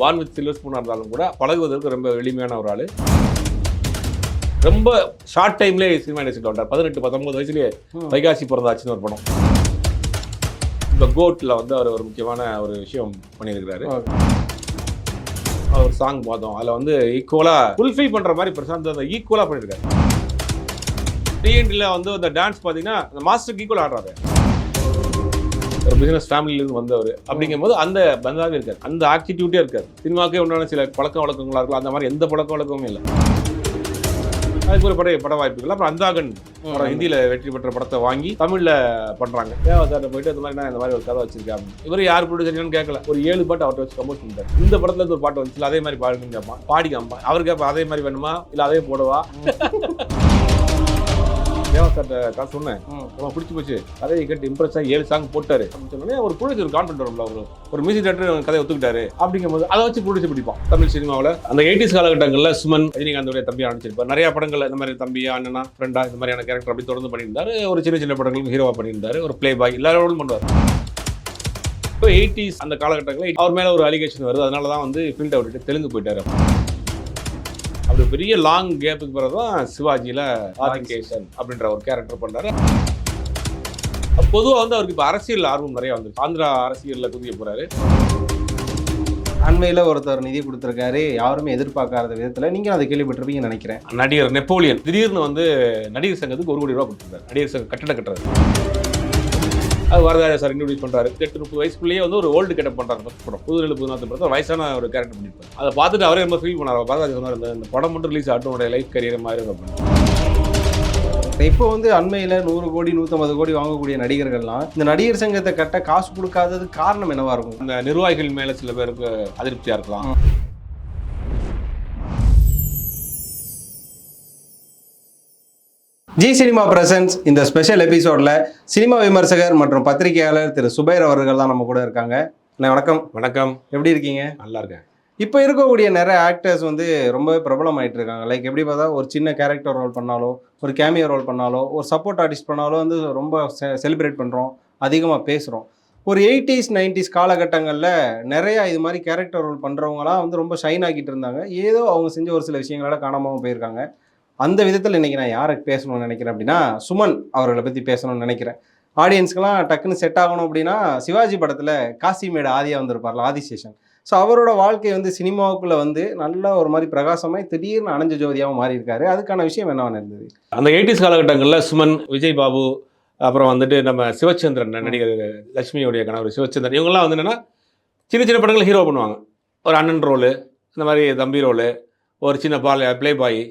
Van with silver ஸ்பூனாக இருந்தாலும் கூட பழகுவதற்கு ரொம்ப எளிமையான ஒரு ஆள். ரொம்ப ஷார்ட் டைம்லேயே சினிமா இண்டஸ்ட்ரியில் வந்தார். பதினெட்டு பத்தொன்பது வயசுலேயே வைகாசி பிறந்தாச்சுன்னு ஒரு படம். இந்த கோட்டில் வந்து அவர் ஒரு முக்கியமான ஒரு விஷயம் பண்ணியிருக்கிறாரு. அவர் சாங் பார்த்தோம் அதில் வந்து ஈக்குவலாக ஃபுல்ஃபில் பண்ணுற மாதிரி பிரசாந்த் அந்த ஈக்குவலாக பண்ணியிருக்காரு. டிஎன்டியில் வந்து அந்த டான்ஸ் பார்த்தீங்கன்னா அந்த மாஸ்டருக்கு ஈக்குவல் ஆடுறாரு. ஒரு பிசினஸ் ஃபேமிலியிலேருந்து வந்தவர். அப்படிங்கும்போது அந்த பந்தாவே இருக்காரு. அந்த ஆக்டிடியூட்டே இருக்காரு. சினிமாக்கே உண்டான சில பழக்க வழக்கங்களா இருக்கலாம். அந்த மாதிரி எந்த பழக்க வழக்கமுமே இல்லை. அதுக்கு ஒரு படைய பட வாய்ப்புகள். அப்புறம் அந்தாகன் படம் ஹிந்தியில வெற்றி பெற்ற படத்தை வாங்கி தமிழ்ல பண்றாங்க. தேவா சார்ட்ட போயிட்டு இந்த மாதிரி நான் இந்த மாதிரி ஒரு கதை வச்சிருக்கேன் இவர் யார் ப்ரொடியூசர்னு கேட்கல ஒரு ஏழு பாட்டு அவர்கிட்ட வச்சு கம்போஸ் பண்ணிட்டாரு. இந்த படத்துல இருந்து ஒரு பாட்டு வந்துச்சு. அதே மாதிரி பாடுங்க கேட்பான் பாடி காம்பா அவர் கேட்பா அதே மாதிரி வேணுமா? இல்ல அதே போடவா? தேவா சார்ட்ட நான் சொன்னேன் ரொம்ப பிடிச்சி போச்சு. கதையை கேட்டு இம்ப்ரெஸ் ஆகி ஏழு சாங் போட்டாரு. அப்படின்னு சொன்னோடனே ஒரு ப்ரொடியூசர் ஒரு கான்ஃபிடன்ட் வரும்ல ஒரு ஒரு மியூசிக் டேரக்டர் கதையை ஒத்துக்கிட்டாரு. அப்படிங்கும்போது அதை வச்சு ப்ரொடியூசர் பிடிப்பான். தமிழ் சினிமாவில் அந்த எயிட்டிஸ் காலகட்டங்களில் சுமன் ரஜினிகாந்தோடைய தம்பி அனுப்பிச்சிருப்பார் நிறைய படங்கள் இந்த மாதிரி தம்பியா அண்ணனா ஃப்ரெண்டா இந்த மாதிரியான கேரக்டர் அப்படி தொடர்ந்து பண்ணியிருந்தாரு. ஒரு சின்ன சின்ன படங்களுக்கு ஹீரோவா பண்ணியிருந்தாரு. ஒரு ப்ளே பாய் எல்லாரோடும் பண்ணுவார். இப்போ எயிட்டிஸ் அந்த காலகட்டங்களில் அவர் மேலே ஒரு அலிகேஷன் வருது. அதனால தான் வந்து ஃபீல்டை விட்டுட்டு தெலுங்கு போயிட்டாரு. அப்படி பெரிய லாங் கேப்புக்கு பிறகு தான் சிவாஜியில் ஆதிகேஷன் அப்படின்ற ஒரு கேரக்டர் பண்ணாரு. பொதுவாக வந்து அவருக்கு இப்போ அரசியல் ஆர்வம் நிறைய வந்துருக்கு. ஆந்திரா அரசியலில் குதிக்க போறாரு. அண்மையில் ஒருத்தர் நிதி கொடுத்துருக்காரு. யாருமே எதிர்பார்க்காத விதத்தில் நீங்கள் அதை கேள்விப்பட்டிருப்பீங்கன்னு நினைக்கிறேன். நடிகர் நெப்போலியன். திடீர்னு வந்து நடிகர் சங்கத்துக்கு ஒரு கோடி ரூபா கொடுத்துருந்தார் நடிகர் சங்கம் கட்டட கட்டுறாரு அது வரதாஜா சார் இன்ட்ரடியூஸ் பண்றாரு. எட்டு முப்பது வயசுக்குள்ளேயே வந்து ஒரு ஓல்டு கெட்டப் first படம். புது நெல்லு புது நாத்து படத்தை வயசான ஒரு கேரக்டர் பண்ணிருப்பாரு அதை பார்த்துட்டு அவரே ரொம்ப ஃபீல் பண்ணார். வரதாஜா சொன்னார் இந்த- படம் மட்டும் ரிலீஸ் ஆகட்டும் உடைய லைஃப் கரியர் மாதிரி அப்படின்னு. இப்போ வந்து அண்மையில் நூறு கோடி நூற்றம்பது கோடி வாங்கக்கூடிய நடிகர்கள்லாம் இந்த நடிகர் சங்கத்தை கட்ட காசு கொடுக்காதது காரணம் என்னவா இருக்கும்? இந்த நிர்வாகிகள் மேல சில பேருக்கு அதிருப்தியா இருக்கலாம். ஜி சினிமா பிரசன்ஸ் இந்த ஸ்பெஷல் எபிசோடில் சினிமா விமர்சகர் மற்றும் பத்திரிகையாளர் திரு சுபைர் அவர்கள் தான் நம்ம கூட இருக்காங்க. அண்ணே, வணக்கம். வணக்கம். எப்படி இருக்கீங்க? நல்லா இருக்கேன். இப்போ இருக்கக்கூடிய நிறைய ஆக்டர்ஸ் வந்து ரொம்பவே பிரபலமாயிட்டு இருக்காங்க. லைக் எப்படி பார்த்தா ஒரு சின்ன கேரக்டர் ரோல் பண்ணாலோ ஒரு கேமியோ ரோல் பண்ணாலோ ஒரு சப்போர்ட் ஆர்டிஸ்ட் பண்ணாலோ வந்து ரொம்ப செலிப்ரேட் பண்ணுறோம் அதிகமாக பேசுகிறோம் ஒரு எயிட்டிஸ் நைன்டிஸ் காலகட்டங்களில் நிறையா இது மாதிரி கேரக்டர் ரோல் பண்ணுறவங்களாம் வந்து ரொம்ப ஷைன் ஆக்கிட்டு இருந்தாங்க. ஏதோ அவங்க செஞ்ச ஒரு சில விஷயங்களால காணாமல் போயிருக்காங்க. அந்த விதத்தில் இன்றைக்கி நான் யாரை பேசணும்னு நினைக்கிறேன் அப்படின்னா சுமன் அவர்களை பற்றி பேசணும்னு நினைக்கிறேன். ஆடியன்ஸ்க்கெல்லாம் டக்குன்னு செட் ஆகணும் அப்படின்னா சிவாஜி படத்தில் காசிமேடு ஆதியா வந்திருப்பார்ல ஆதிசேஷன். ஸோ அவரோட வாழ்க்கை வந்து சினிமாவுக்குள்ளே வந்து நல்ல ஒரு மாதிரி பிரகாசமாய் திடீர்னு அணைஞ்ச ஜோதியாகவும் மாறியிருக்காரு. அதுக்கான விஷயம் என்னவான இருந்தது? அந்த எயிட்டிஸ் காலகட்டங்களில் சுமன் விஜய் பாபு அப்புறம் வந்துட்டு நம்ம சிவச்சந்திரன் நடிகர் லட்சுமியுடைய கணவர் சிவச்சந்திரன் இவங்கெல்லாம் வந்து என்னென்னா சின்ன சின்ன படங்கள் ஹீரோ பண்ணுவாங்க. ஒரு அண்ணன் ரோலு இந்த மாதிரி தம்பி ரோலு ஒரு சின்ன பால் ப்ளே பாய்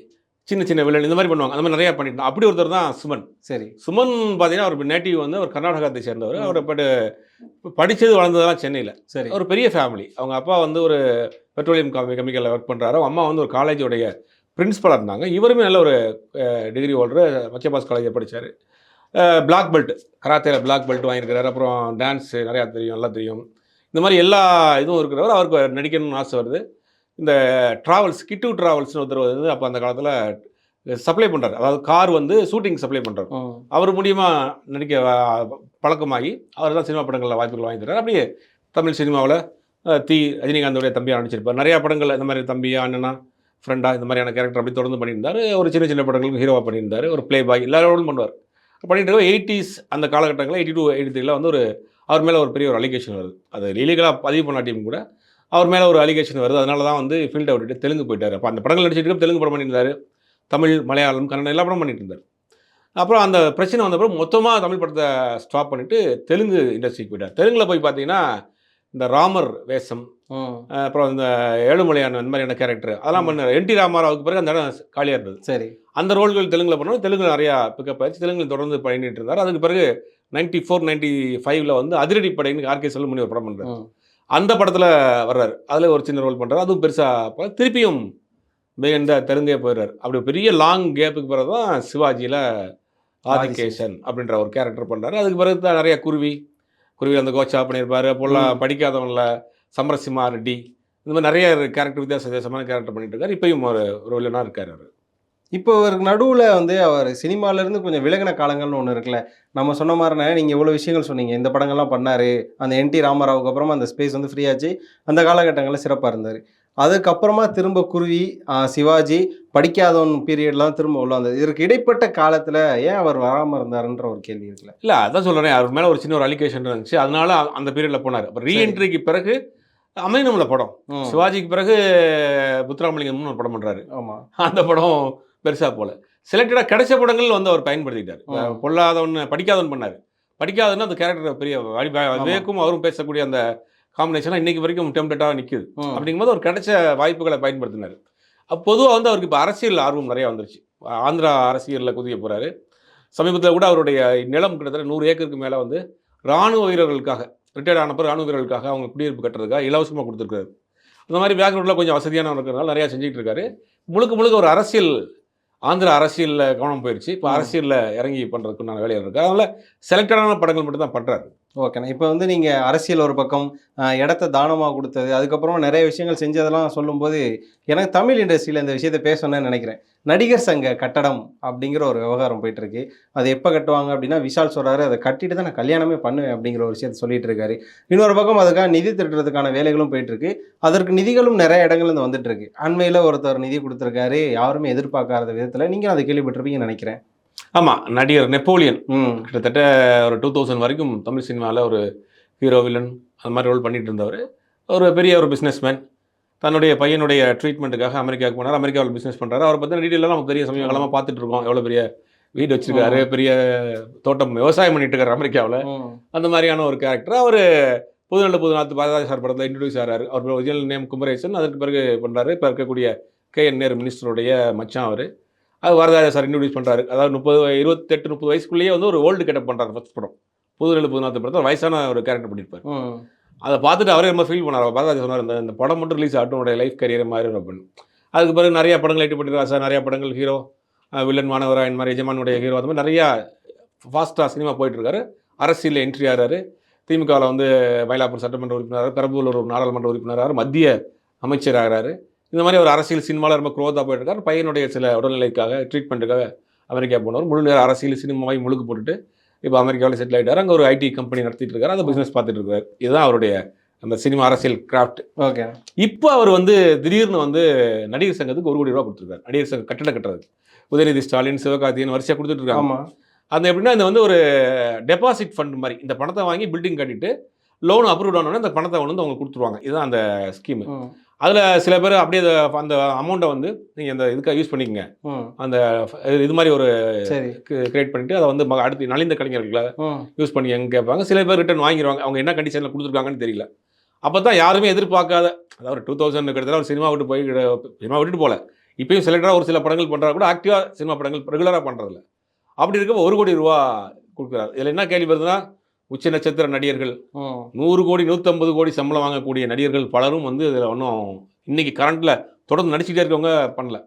சின்ன சின்ன வில்லன் இந்த மாதிரி பண்ணுவாங்க. அந்த மாதிரி நிறையா பண்ணிட்டு அப்படி ஒருத்தர் தான் சுமன். சரி. சுமன் பார்த்தீங்கன்னா அவர் நேட்டிவ் வந்து அவர் கர்நாடகத்தை சேர்ந்தவர். அவர் பட் படித்தது வளர்ந்ததெல்லாம் சென்னையில். சரி. ஒரு பெரிய ஃபேமிலி அவங்க அப்பா வந்து ஒரு பெட்ரோலியம் கெமிக்கலில் ஒர்க் பண்ணுறாரு அவங்க அம்மா வந்து ஒரு காலேஜோடைய பிரின்ஸ்பலாக இருந்தாங்க. இவருமே நல்ல ஒரு டிகிரி ஹோல்டர் மச்சபாஸ் காலேஜில் படித்தார் பிளாக் பெல்ட் கராத்தேல பிளாக் பெல்ட் வாங்கியிருக்கிறாரு. அப்புறம் டான்ஸு நிறையா தெரியும் நல்லா தெரியும். இந்த மாதிரி எல்லா இதுவும் இருக்கிறவர் அவருக்கு நடிக்கணும்னு ஆசை வருது. இந்த ட்ராவல்ஸ் கிட்டு ட்ராவல்ஸ்னு ஒருத்தர் வந்து அப்போ அந்த காலத்தில் சப்ளை பண்ணுறாரு அதாவது கார் வந்து ஷூட்டிங் சப்ளை பண்ணுறாரு. அவர் மூலியமாக நடிக்க பழக்கமாகி அவர் தான் சினிமா படங்களில் வாய்ப்புகள் வாங்கி தர்றாரு. அப்படியே தமிழ் சினிமாவில் தி ரஜினிகாந்தோடைய தம்பியாக நடிச்சிருப்பார். நிறையா படங்கள் இந்த மாதிரி தம்பியா அண்ணனா ஃப்ரெண்டா இந்த மாதிரியான கேரக்டர் அப்படி தொடர்ந்து பண்ணியிருந்தார். ஒரு சின்ன சின்ன படங்களுக்கு ஹீரோவாக பண்ணியிருந்தார். ஒரு ப்ளே பாய் எல்லாரோடும் பண்ணுவார். பண்ணிட்டு இருக்க எயிட்டிஸ் அந்த காலகட்டங்களில் எயிட்டி டூ எயிட்டி த்ரீல வந்து ஒரு அவர் மேலே ஒரு பெரிய ஒரு அலிகேஷன் வருது. அது லீகலாக பதிவு பண்ணாட்டியும் கூட அவர் மேலே ஒரு அலிகேஷன் வருது. அதனால தான் வந்து ஃபீல்டை விட்டுட்டு தெலுங்கு போயிட்டார். அப்போ அந்த படங்கள் நடிச்சிட்டு தெலுங்கு படம் பண்ணியிருந்தார் தமிழ் மலையாளம் கன்னடம் எல்லா படம் பண்ணிட்டு இருந்தார். அப்புறம் அந்த பிரச்சனை வந்தப்பறம் மொத்தமாக தமிழ் படத்தை ஸ்டாப் பண்ணிவிட்டு தெலுங்கு இண்டஸ்ட்ரிக்கு போயிட்டார். தெலுங்கில் போய் பார்த்தீங்கன்னா இந்த ராமர் வேஷம் அப்புறம் இந்த ஏழுமலையான இந்த மாதிரியான கேரக்டர் அதெல்லாம் பண்ணார். என் டி ராமாராவுக்கு பிறகு அந்த இடம் காலியாக இருந்தது. சரி. அந்த ரோல்கள் தெலுங்கில் பண்ணோம். தெலுங்கு நிறையா பிக்கப் ஆயிடுச்சு தெலுங்கில் தொடர்ந்து பண்ணிட்டு இருந்தார். அதுக்கு பிறகு நைன்டி ஃபோர் நைன்டி ஃபைவ்ல வந்து அதிரடி படைன்னு ஆர்கே செல்வமணி ஒரு படம் பண்ணுறாரு. அந்த படத்தில் வர்றாரு. அதில் ஒரு சின்ன ரோல் பண்ணுறாரு அதுவும் பெருசாக திருப்பியும் இந்த தெலுங்கே போயிடுறாரு. அப்படி பெரிய லாங் கேப்புக்கு பிறகு தான் சிவாஜியில் ஆதிகேஷன் அப்படின்ற ஒரு கேரக்டர் பண்ணுறாரு அதுக்கு பிறகு தான் நிறைய குருவி குருவி அந்த கோச்சா பண்ணியிருப்பாரு. அப்போல்லாம். படிக்காதவங்கள சமரசிம்மா ரெட்டி. இந்த மாதிரி நிறைய கேரக்டர் வித்தியாச வித்தியாசமான கேரக்டர் பண்ணிட்டு இருக்காரு. இப்பயும் ஒரு ஒரு வில்லனாக இருக்காரு அவர். இப்போ இவருக்கு நடுவில் வந்து அவர் சினிமாலேருந்து கொஞ்சம் விலகின காலங்கள்னு ஒன்று இருக்குல்ல. நம்ம சொன்ன மாதிரினே நீங்கள் இவ்வளோ விஷயங்கள் சொன்னீங்க. இந்த படங்கள்லாம் பண்ணார். அந்த என்டி ராமராவுக்கு அப்புறமா அந்த ஸ்பேஸ் வந்து ஃப்ரீ ஆச்சு. அந்த காலகட்டங்களில் சிறப்பாக இருந்தார். அதுக்கப்புறமா திரும்ப குருவி சிவாஜி படிக்காதவன் பீரியட்லாம் திரும்ப உள்ள வந்தது. இதற்கு இடைப்பட்ட காலத்தில் ஏன் அவர் வராமல் இருந்தாருன்ற ஒரு கேள்வி இருக்குல்ல. இல்லை அதான் சொல்கிறேன் அவர் மேலே ஒரு சின்ன ஒரு அலிகேஷன் இருந்துச்சு. அதனால அந்த பீரியடில் போனார். அப்போ ரீஎன்ட்ரிக்கு பிறகு அமையணும்ல படம். சிவாஜிக்கு பிறகு புத்ராமலிங்கம்னு ஒரு படம் பண்ணுறாரு ஆமா. அந்த படம் பெருசாக போல. செலக்டடாக கிடைச்ச படங்கள் வந்து அவர் பயன்படுத்திட்டார் ம். பொல்லாதவன் படிக்காதவன் பண்ணார். படிக்காதவன் அந்த கேரக்டர் பெரிய. விவேக்கும் அவரும் பேசக்கூடிய அந்த காம்பினேஷனாக இன்னைக்கு வரைக்கும் டெம்ப்ளேட்டாக நிற்குது. அப்படிங்கும்போது அவர் கிடைச்ச வாய்ப்புகளை பயன்படுத்தினார். பொதுவாக வந்து அவருக்கு இப்போ அரசியல் ஆர்வம் நிறையா வந்துருச்சு. ஆந்திரா அரசியலில் குதிக்க போகிறாரு சமீபத்தில் கூட அவருடைய நிலம் கிட்டத்தட்ட நூறு ஏக்கருக்கு மேலே வந்து இராணுவ வீரர்களுக்காக ரிட்டையர்ட் ஆனப்போ ராணுவ வீரர்களுக்காக அவங்க குடியிருப்பு கட்டுறதுக்காக இலவசமாக கொடுத்துருக்காரு. அந்த மாதிரி பேக்ரவுண்டில் கொஞ்சம் வசதியான இருக்கிறதுனால நிறையா செஞ்சுட்டு இருக்காரு. முழுக்க முழுக்க ஒரு அரசியல் ஆந்திரா அரசியலில் கவனம் போயிடுச்சு இப்போ. அரசியலில் இறங்கி பண்ணுறதுக்குண்டான வேலைகள் இருக்குது அதனால் செலக்டடான படங்கள் மட்டும் தான் பண்ணுறாரு ஓகேண்ணா இப்போ வந்து நீங்கள் அரசியல் ஒரு பக்கம் இடத்த தானமாக கொடுத்தது அதுக்கப்புறம் நிறைய விஷயங்கள் செஞ்சதெல்லாம் சொல்லும்போது எனக்கு தமிழ் இண்டஸ்ட்ரியில் இந்த விஷயத்த பேசணும்னு நினைக்கிறேன். நடிகர் சங்க கட்டடம் அப்படிங்கிற ஒரு விவகாரம் போயிட்டுருக்கு. அது எப்போ கட்டுவாங்க அப்படின்னா விஷால் சொல்கிறாரு அதை கட்டிட்டு தான் நான் கல்யாணமே பண்ணுவேன் அப்படிங்கிற ஒரு விஷயத்த சொல்லிட்டு இருக்காரு. இன்னொரு பக்கம் அதுக்காக நிதி திட்டுறதுக்கான வேலைகளும் போயிட்டுருக்கு. அதற்கு நிதிகளும் நிறைய இடங்கள்ல இருந்து வந்துட்டு இருக்கு அண்மையில் ஒருத்தர் நிதி கொடுத்துருக்காரு யாருமே எதிர்பார்க்காத விதத்தில் நீங்களும் அதை கேள்விப்பட்டிருப்பீங்கன்னு நினைக்கிறேன். ஆமாம் நடிகர் நெப்போலியன். ம் கிட்டத்தட்ட ஒரு டூ தௌசண்ட் வரைக்கும் தமிழ் சினிமாவில் ஒரு ஹீரோ வில்லன் அந்த மாதிரி ரோல் பண்ணிட்டு இருந்தவர் ஒரு பெரிய ஒரு பிஸ்னஸ்மேன் தன்னுடைய பையனுடைய ட்ரீட்மெண்ட்டுக்காக அமெரிக்காவுக்கு போனார். அமெரிக்காவில் பிஸ்னஸ் பண்ணுறாரு அவரை பற்றின டீட்டெயிலாம் நமக்கு தெரியும் சமீப காலமாக பார்த்துட்டு இருக்கோம் எவ்வளோ பெரிய வீடு வச்சிருக்காரு பெரிய தோட்டம் விவசாயம் பண்ணிட்டு இருக்காரு அமெரிக்காவில். அந்த மாதிரியான ஒரு கேரக்டர் அவர் புதுநல்ல புதுநாத்து பாரதாஜி சார் படத்தில் இன்ட்ரடியூஸ் ஆகிறாரு அவர் ஒரிஜினல் நேம் குமரேசன். அதற்கு பிறகு பண்ணுறாரு இப்போ இருக்கக்கூடிய கே என் நேரு மினிஸ்டருடைய மச்சான் அவர். அது வரதாஜா சார் இன்ட்ரடியூஸ் பண்ணுறாரு அதாவது முப்பது இருபத்தெட்டு முப்பது வயசுக்குள்ளேயே வந்து ஒரு ஓல்டு கெட்டப் பண்ணுறாரு ஃபஸ்ட் படம். புதுநெல்லு புதுநாத்து படத்தில் வயசான ஒரு கேரக்டர் பண்ணியிருப்பார் அதை பார்த்துட்டு அவரே ரொம்ப ஃபீல் பண்ணார். பாரதாஜா சொன்னார் இந்த இந்த படம் மட்டும் ரிலீஸ் ஆகட்டும் உடைய லைஃப் கரியர் மாதிரி அப்படின்னு அதுக்கு பிறகு நிறைய படங்கள் எட்டு பண்ணிடுறா சார். நிறைய படங்கள் ஹீரோ வில்லன் மாணவரா இந்த மாதிரி எஜமானுடைய ஹீரோ அந்த மாதிரி நிறையா ஃபாஸ்ட்டாக சினிமா போயிட்டுருக்காரு அரசியலில் என்ட்ரி ஆகிறாரு திமுகவில் வந்து மயிலாப்பூர் சட்டமன்ற உறுப்பினர் பெரம்பலூர் ஒரு நாடாளுமன்ற உறுப்பினராக மத்திய அமைச்சர் ஆகிறாரு இந்த மாதிரி ஒரு அரசியல் சினிமாவில் ரொம்ப க்ரோத்தாக போயிட்டு இருக்காரு பையனுடைய சில உடல்நிலைக்காக ட்ரீட்மெண்ட்டுக்காக அமெரிக்கா போனவர். முழு நேர அரசியல் சினிமாவை முழுக்க போட்டுட்டு இப்போ அமெரிக்காவில் செட்டில் ஆகிட்டார் அங்கே ஒரு ஐடி கம்பெனி நடத்திட்டு இருக்காரு அந்த பிஸ்னஸ் பார்த்துட்டு இருக்காரு இதுதான் அவருடைய அந்த சினிமா அரசியல் கிராஃப்ட் ஓகே. இப்போ அவர் வந்து திடீர்னு வந்து நடிகர் சங்கத்துக்கு ஒரு கோடி ரூபா கொடுத்துருக்காரு. நடிகர் சங்கம் கட்டடம் கட்டுறதுக்கு. உதயநிதி ஸ்டாலின் சிவகார்த்திகேயன் வரிசையாக கொடுத்துட்டு இருக்காங்க அந்த எப்படின்னா இந்த வந்து ஒரு டெபாசிட் ஃபண்ட் மாதிரி. இந்த பணத்தை வாங்கி பில்டிங் கட்டிட்டு லோன் அப்ரூவ் ஆனோடனே இந்த பணத்தை வந்து அவங்க கொடுத்துருவாங்க. இதுதான் அந்த ஸ்கீம் அதில் சில பேர் அப்படியே அந்த- அந்த அமௌண்ட்டை வந்து நீங்கள் இந்த இதுக்காக யூஸ் பண்ணிக்கங்க. அந்த இது மாதிரி ஒரு கிரியேட் பண்ணிட்டு அதை வந்து அடுத்து நலிந்த கலைஞர்களை யூஸ் பண்ணி எங்க கேட்பாங்க. சில பேர் ரிட்டர்ன் வாங்கிடுவாங்க அவங்க என்ன கண்டிஷனில் கொடுத்துருக்காங்கன்னு தெரியல. அப்போ தான் யாருமே எதிர்பார்க்காத அதாவது டூ தௌசண்ட் கிட்டத்தட்ட ஒரு சினிமா விட்டு போய் சினிமா விட்டுட்டு போல. இப்பயும் செலக்டராக ஒரு சில படங்கள் பண்ணுறா கூட ஆக்டிவாக சினிமா படங்கள் ரெகுலராக பண்ணுறதில்ல அப்படி இருக்க ஒரு கோடி ரூபா கொடுக்குறாரு. இதில் என்ன கேள்வி வருதுன்னா உச்ச நட்சத்திர நடிகர்கள். நூறு கோடி நூற்றம்பது கோடி சம்பளம் வாங்கக்கூடிய நடிகர்கள் பலரும் வந்து இதில் ஒன்றும் இன்னைக்கு கரண்ட்டில் தொடர்ந்து நடிச்சுட்டே இருக்கவங்க பண்ணல.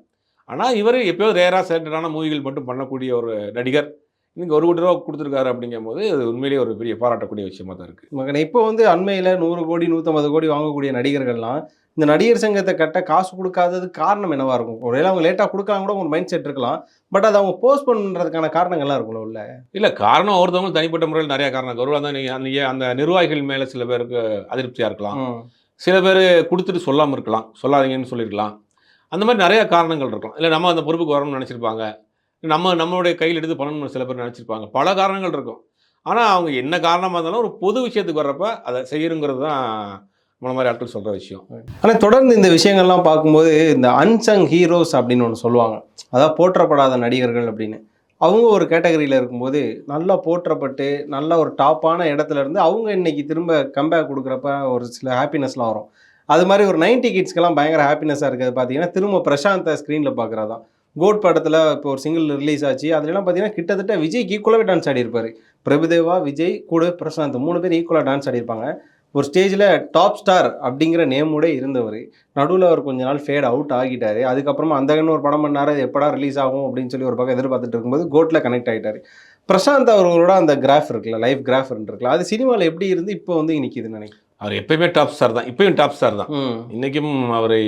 ஆனால் இவர் எப்பயோ ரேராக செலக்டடான மூவிகள் மட்டும் பண்ணக்கூடிய ஒரு நடிகர். இன்னைக்கு ஒரு கோடி ரூபா கொடுத்துருக்காரு அப்படிங்கும்போது அது உண்மையிலேயே ஒரு பெரிய பாராட்டக்கூடிய விஷயமா தான் இருக்குது மகனே இப்போ வந்து அண்மையில் நூறு கோடி நூற்றம்பது கோடி வாங்கக்கூடிய நடிகர்கள்லாம் இந்த நடிகர் சங்கத்தை கட்ட காசு கொடுக்காதது காரணம் என்னவா இருக்கும்? ஒருவேளை அவங்க லேட்டாக கொடுக்கலாம் கூட ஒரு மைண்ட் செட் இருக்கலாம். பட் அதை அவங்க போஸ்ட் பண்ணுறதுக்கான காரணங்கள்லாம் இருக்கும்ல உள்ள. இல்லை காரணம் ஒருத்தவங்க தனிப்பட்ட முறையில் நிறைய காரணம். ஒரு அந்த நீங்க- அந்த நிர்வாகிகள் மேலே சில பேருக்கு அதிருப்தியாக இருக்கலாம். சில பேர் கொடுத்துட்டு சொல்லாமல் இருக்கலாம். சொல்லாதீங்கன்னு சொல்லியிருக்கலாம். அந்த மாதிரி நிறைய காரணங்கள் இருக்கலாம். இல்லை நம்ம அந்த பொறுப்புக்கு வரணும்னு நினச்சிருப்பாங்க. நம்ம நம்மளுடைய கையில் எடுத்து பண்ணணும்னு சில பேர் நினச்சிருப்பாங்க. பல காரணங்கள் இருக்கும். ஆனால் அவங்க என்ன காரணமாக இருந்தாலும் ஒரு பொது விஷயத்துக்கு வர்றப்ப அதை செய்யணுங்கிறது தான் நம்மள மாதிரி ஆட்கள் சொல்கிற விஷயம். ஆனால் தொடர்ந்து இந்த விஷயங்கள்லாம் பார்க்கும்போது இந்த அன்சங் ஹீரோஸ் அப்படின்னு ஒன்று சொல்லுவாங்க. அதாவது போற்றப்படாத நடிகர்கள் அப்படின்னு. அவங்க ஒரு கேட்டகரியில் இருக்கும்போது நல்லா போற்றப்பட்டு நல்ல ஒரு டாப்பான இடத்துல இருந்து அவங்க இன்னைக்கு திரும்ப கம்பேக் கொடுக்குறப்ப ஒரு சில ஹாப்பினஸ்லாம் வரும். அது மாதிரி ஒரு நைன்டி கிட்ஸ்க்கெல்லாம் பயங்கர ஹாப்பினஸாக இருக்கிறது பார்த்தீங்கன்னா திரும்ப பிரசாந்தை ஸ்க்ரீனில் பார்க்குறதா கோட் படத்தில் இப்போ ஒரு சிங்கிள் ரிலீஸ் ஆச்சு. அதுலலாம் பார்த்தீங்கன்னா கிட்டத்தட்ட விஜய்க்கு ஈக்குவலாகவே டான்ஸ் ஆடியிருப்பார். பிரபுதேவா விஜய் கூட பிரசாந்த் மூணு பேர் ஈக்குவலாக டான்ஸ் ஆடியிருப்பாங்க. ஒரு ஸ்டேஜில் டாப் ஸ்டார் அப்படிங்கிற நேமோட இருந்தவர். நடுவில் அவர் கொஞ்ச நாள் ஃபேட் அவுட் ஆகிட்டாரு. அதுக்கப்புறமா அந்த ஒரு படம் பண்ணாரு எப்படா ரிலீஸ் ஆகும் அப்படின்னு சொல்லி ஒரு பக்கம் எதிர்பார்த்துட்டு இருக்கும்போது கோட்டில் கனெக்ட் ஆகிட்டாரு பிரசாந்த் அவர்களோட அந்த கிராஃப் இருக்குல்ல லைஃப் கிராஃப் இருக்குல்ல அது சினிமாவில் எப்படி இருந்து இப்போ வந்து நிற்கிதுன்னு நினைக்கிறேன் அவர் எப்பயுமே டாப் ஸ்டார் தான். இப்பயும் டாப் ஸ்டார் தான். இன்றைக்கும் அவரை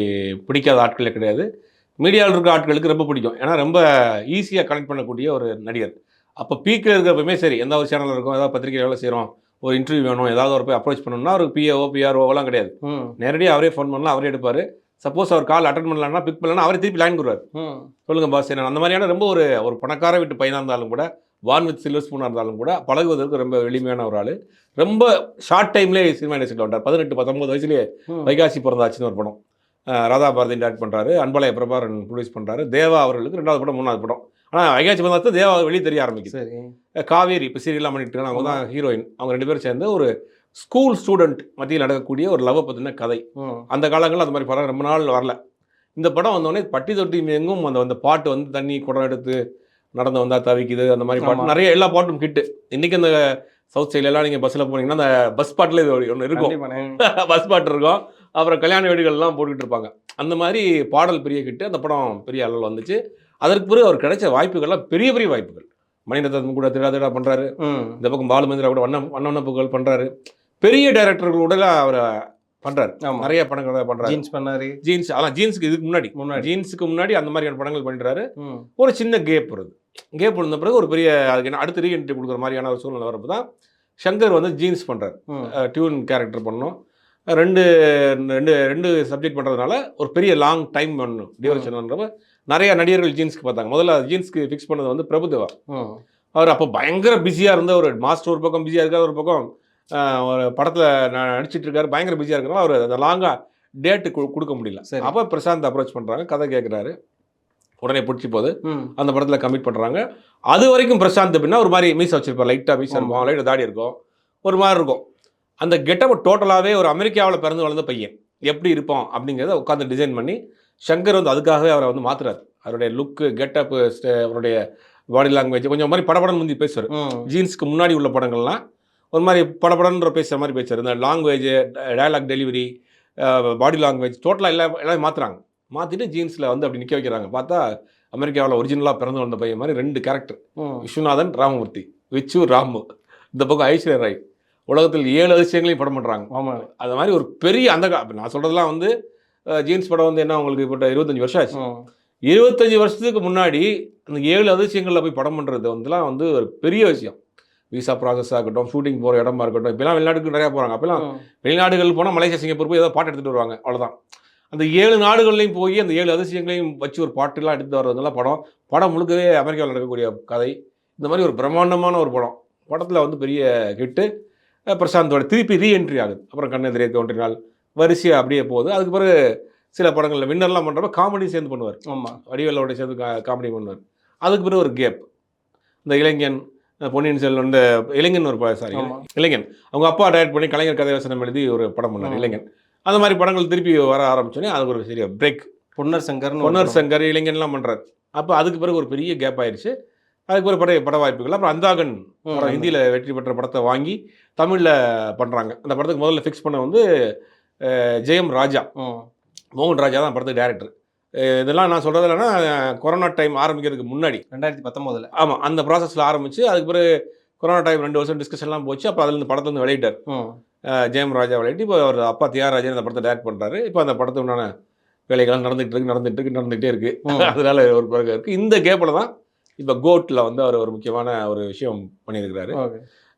பிடிக்காத ஆட்களே கிடையாது. மீடியாவில் இருக்க ஆட்களுக்கு ரொம்ப பிடிக்கும். ஏன்னா ரொம்ப ஈஸியாக கனெக்ட் பண்ணக்கூடிய ஒரு நடிகர். அப்போ பீக்கில் இருக்கிறப்பமே சரி எந்த ஒரு சேனல் இருக்கும் ஏதாவது பத்திரிகை வேலை செய்கிறோம் ஒரு இன்டர்வியூ வேணும் ஏதாவது ஒரு போய் அப்ரோச் பண்ணணும்னா அவருக்கு பிஏஓ பிஆர்ஓலாம் கிடையாது. நேரடியாக அவரே ஃபோன் பண்ணலாம் அவரே எடுப்பார். சப்போஸ் அவர் கால் அட்டன் பண்ணலன்னா பிக் பண்ணலன்னா அவரே திருப்பி லைன் கொடுவார் ம். சொல்லுங்க பாஸ் என்ன அந்த மாதிரியான ரொம்ப ஒரு ஒரு பணக்கார வீட்டு பையனாக இருந்தாலும் கூட வான் வித் சில்வர் ஸ்பூனாக இருந்தாலும் கூட பழகுவதற்கு ரொம்ப எளிமையான ஒரு ஆள். ரொம்ப ஷார்ட் டைம்லேயே சினிமா இண்டஸ்ட்ரியில் வந்தார். பதினெட்டு பத்தொம்பது வயசுலேயே. வைகாசி பிறந்தாச்சுன்னு ஒரு படம். ராதா பாரதி டேரக்ட் பண்ணுறாரு அன்பலய பிரபாரன் ப்ரொடியூஸ் பண்ணுறாரு தேவா அவர்களுக்கு ரெண்டாவது படம் மூணாவது படம். ஆனால் வைகாசி பிறந்தாச்சு தேவா வெளியே தெரிய ஆரம்பிக்குது. சரி. அஹ் காவேரி இப்போ சீரியல்லாம் பண்ணிட்டு இருக்காங்க. அவங்க தான் ஹீரோயின் அவங்க ரெண்டு பேரும் சேர்ந்து ஒரு ஸ்கூல் ஸ்டூடெண்ட் மத்தியில் நடக்கக்கூடிய ஒரு லவ் பற்றின கதை. அந்த காலங்களில் அந்த மாதிரி படம் ரொம்ப நாள் வரல. இந்த படம் வந்தோடனே பட்டி தொட்டி எங்கும் அந்த அந்த பாட்டு வந்து தண்ணி குடம் எடுத்து நடந்து வந்தா தவிக்குது. அந்த மாதிரி பாட்டு. நிறைய எல்லா பாட்டும் கிட்டு இன்னைக்கு அந்த சவுத் சைட்ல எல்லாம் நீங்க பஸ்ல போனீங்கன்னா அந்த பஸ் பாட்டுல இது ஒன்று இருக்கும். பஸ் பாட்டு இருக்கும். அப்புறம் கல்யாண வீடுகள்லாம் போட்டுக்கிட்டு இருப்பாங்க. அந்த மாதிரி பாடல் பெரிய கிட்டு அந்த படம் பெரிய அளவில் வந்துச்சு. அதற்கு பிறகு அவர் கிடைச்ச வாய்ப்புகள்லாம் பெரிய பெரிய வாய்ப்புகள். மணிரத்னம் கூட திடா பண்றாரு. ம். இந்த பக்கம் பாலுமந்திரா கூட வண்ண வண்ண புகழ் பண்றாரு. பெரிய டைரக்டர்களோட அவர் பண்றாரு. ஆமா. நிறைய படங்களை பண்றாரு. ஜீன்ஸ் பண்ணாரு. ஜீன்ஸ் அதான் ஜீன்ஸுக்கு இதுக்கு முன்னாடி. முன்னாடி. ஜீன்ஸுக்கு முன்னாடி அந்த மாதிரியான படங்கள் பண்ணிடுறாரு ம். ஒரு சின்ன கேப் வருது. கேப் இருந்த பிறகு ஒரு பெரிய அதுக்கு என்ன அடுத்து ரீஎன்ட்ரி கொடுக்குற மாதிரியான ஒரு சூழ்நிலை வரப்போ தான் சங்கர் வந்து ஜீன்ஸ் பண்ணுறாரு டியூன் கேரக்டர் பண்ணோம் ரெண்டு ரெண்டு ரெண்டு சப்ஜெக்ட் பண்ணுறதுனால ஒரு பெரிய லாங் டைம் பண்ணணும் டியூரேஷன்ன்றப்ப நிறைய நடிகர்கள் ஜீன்ஸ்க்கு பார்த்தாங்க. முதல்ல ஜீன்ஸ்க்கு ஃபிக்ஸ் பண்ணது வந்து பிரபுதேவா அவர் அப்போ பயங்கர பிஸியாக இருந்த ஒரு மாஸ்டர் ஒரு பக்கம் பிஸியாக இருக்கார் ஒரு பக்கம் ஒரு படத்தில் நடிச்சிட்டு இருக்காரு. பயங்கர பிஸியாக இருக்கிறனால அவர் அந்த லாங்காக டேட்டு கொடுக்க முடியல. சரி. அப்போ பிரசாந்த் அப்ரோச் பண்ணுறாங்க கதை கேட்குறாரு உடனே பிடிச்சி போகுது. அந்த படத்தில் கமிட் பண்ணுறாங்க அது வரைக்கும் பிரசாந்த் அப்படின்னா ஒரு மாதிரி மீஸ் வச்சிருப்பார். லைட்டாக ஆமா. இருக்கும். லைட்டாக தாடி இருக்கும். ஒரு மாதிரி இருக்கும். அந்த கெட்டப் டோட்டலாகவே ஒரு அமெரிக்காவில் பிறந்து வளர்ந்த பையன். எப்படி இருப்பான் அப்படிங்கிறத உட்காந்து டிசைன் பண்ணி சங்கர் வந்து அதுக்காகவே அவரை வந்து மாத்துறாரு. அவருடைய லுக்கு கெட்டப்பு அவருடைய பாடி லாங்குவேஜ் கொஞ்சம் மாதிரி படபடன்னு முந்தி பேசுவார். ஜீன்ஸ்க்கு முன்னாடி உள்ள படங்கள்லாம் ஒரு மாதிரி படபடன்ற பேசுகிற மாதிரி பேசுவார். இந்த language dialogue delivery body language டோட்டலாக எல்லா எல்லாமே மாற்றுறாங்க மாற்றிட்டு ஜீன்ஸில் வந்து அப்படி நிற்க வைக்கிறாங்க. பார்த்தா அமெரிக்காவில் ஒரிஜினலாக பிறந்து வந்த பையன் மாதிரி ரெண்டு கேரக்டர் விஸ்வநாதன் ராமமூர்த்தி. விச்சு ராமு. இந்த பக்கம் ஐஸ்வர்யா ராய். உலகத்தில் ஏழு அதிசயங்களையும் படம் பண்ணுறாங்க ஆமா. அது மாதிரி ஒரு பெரிய அந்த நான் சொல்கிறதெல்லாம் வந்து ஜீன்ஸ் படம் வந்து என்ன உங்களுக்கு இப்போ இருபத்தஞ்சி வருஷம் ஆச்சு. இருபத்தஞ்சி வருஷத்துக்கு முன்னாடி அந்த ஏழு அதிசயங்களில் போய் படம் பண்ணுறது வந்துலாம் வந்து ஒரு பெரிய விஷயம். விசா ப்ராசஸ் ஆகட்டும் ஷூட்டிங் போகிற இடமா இருக்கட்டும் இப்போலாம் வெளிநாட்டுக்கு நிறையா போகிறாங்க அப்போலாம் வெளிநாடுகள் போனால் மலேசியா சிங்கப்பூர் போய் ஏதோ பாட்டு எடுத்துகிட்டு வருவாங்க. அவ்வளோதான் அந்த ஏழு நாடுகள்லையும் போய் அந்த ஏழு அதிசயங்களையும் வச்சு ஒரு பாட்டுலாம் எடுத்து வர்றதுனால படம் படம் முழுக்கவே அமெரிக்காவில் நடக்கக்கூடிய கதை. இந்த மாதிரி ஒரு பிரம்மாண்டமான ஒரு படம். படத்தில் வந்து பெரிய ஹிட்டு. பிரசாந்தோட திருப்பி ரீஎன்ட்ரி ஆகுது. அப்புறம் கண்ணெதிரே தோன்றினால் வரிசையாக அப்படியே போகுது. அதுக்கு பிறகு சில படங்களில் வின்னர்லாம் பண்ணுறப்ப காமெடி சேர்ந்து பண்ணுவார். ஆமா. வடிவேலோட சேர்ந்து கா- காமெடி பண்ணுவார். அதுக்கு பிறகு ஒரு கேப் இந்த இளைஞன் பொன்னியின் செல்வன் இந்த இளைஞன் ஒரு சாரி. இளைஞன். அவங்க அப்பா டைரக்ட் பண்ணி கலைஞர் கதை வசனம் எழுதி ஒரு படம் பண்ணார். இளைஞன். அந்த மாதிரி படங்கள் திருப்பி வர ஆரம்பிச்சோன்னே அது ஒரு பெரிய பிரேக் பொன்னர் சங்கர்னு ஒரு பொன்னர். சங்கர் இளைஞன்லாம் பண்ணுறாரு அப்போ அதுக்கு பிறகு ஒரு பெரிய கேப் ஆயிடுச்சு. அதுக்கு பிறகு பட பட வாய்ப்புகள் அப்புறம் அந்தாகன் படம் ஹிந்தியில் வெற்றி பெற்ற படத்தை வாங்கி தமிழில் பண்ணுறாங்க அந்த படத்துக்கு முதல்ல ஃபிக்ஸ் பண்ண வந்து ஜெயம் ராஜா. மோகன் ராஜா தான் படத்துக்கு டேரக்டர் இதெல்லாம் நான் சொல்கிறது இல்லைன்னா கொரோனா டைம் ஆரம்பிக்கிறதுக்கு முன்னாடி. ரெண்டாயிரத்தி பத்தொன்பதுல ஆமாம் அந்த ப்ராசஸில் ஆரம்பிச்சு அதுக்கு பிறகு கொரோனா டைம் ரெண்டு வருஷம் டிஸ்கஷன்லாம் போச்சு. அப்போ அதில் இந்த படத்தை வந்து வெளியிட்டார். ஜெயம் ராஜா வெளியிட்டு இப்போ அவர் அப்பா தியாகராஜன் அந்த படத்தை டேரக்ட் பண்ணுறாரு இப்போ அந்த படத்துக்கு உண்டான வேலைகள்லாம் நடந்துகிட்டு இருக்கு நடந்துட்டு இருக்கு நடந்துகிட்டே இருக்கு. ம். அதனால ஒரு பிறகு இருக்கு. இந்த கேப்பில் தான் இப்போ கோட்டில் வந்து அவர் ஒரு முக்கியமான ஒரு விஷயம் பண்ணியிருக்கிறாரு.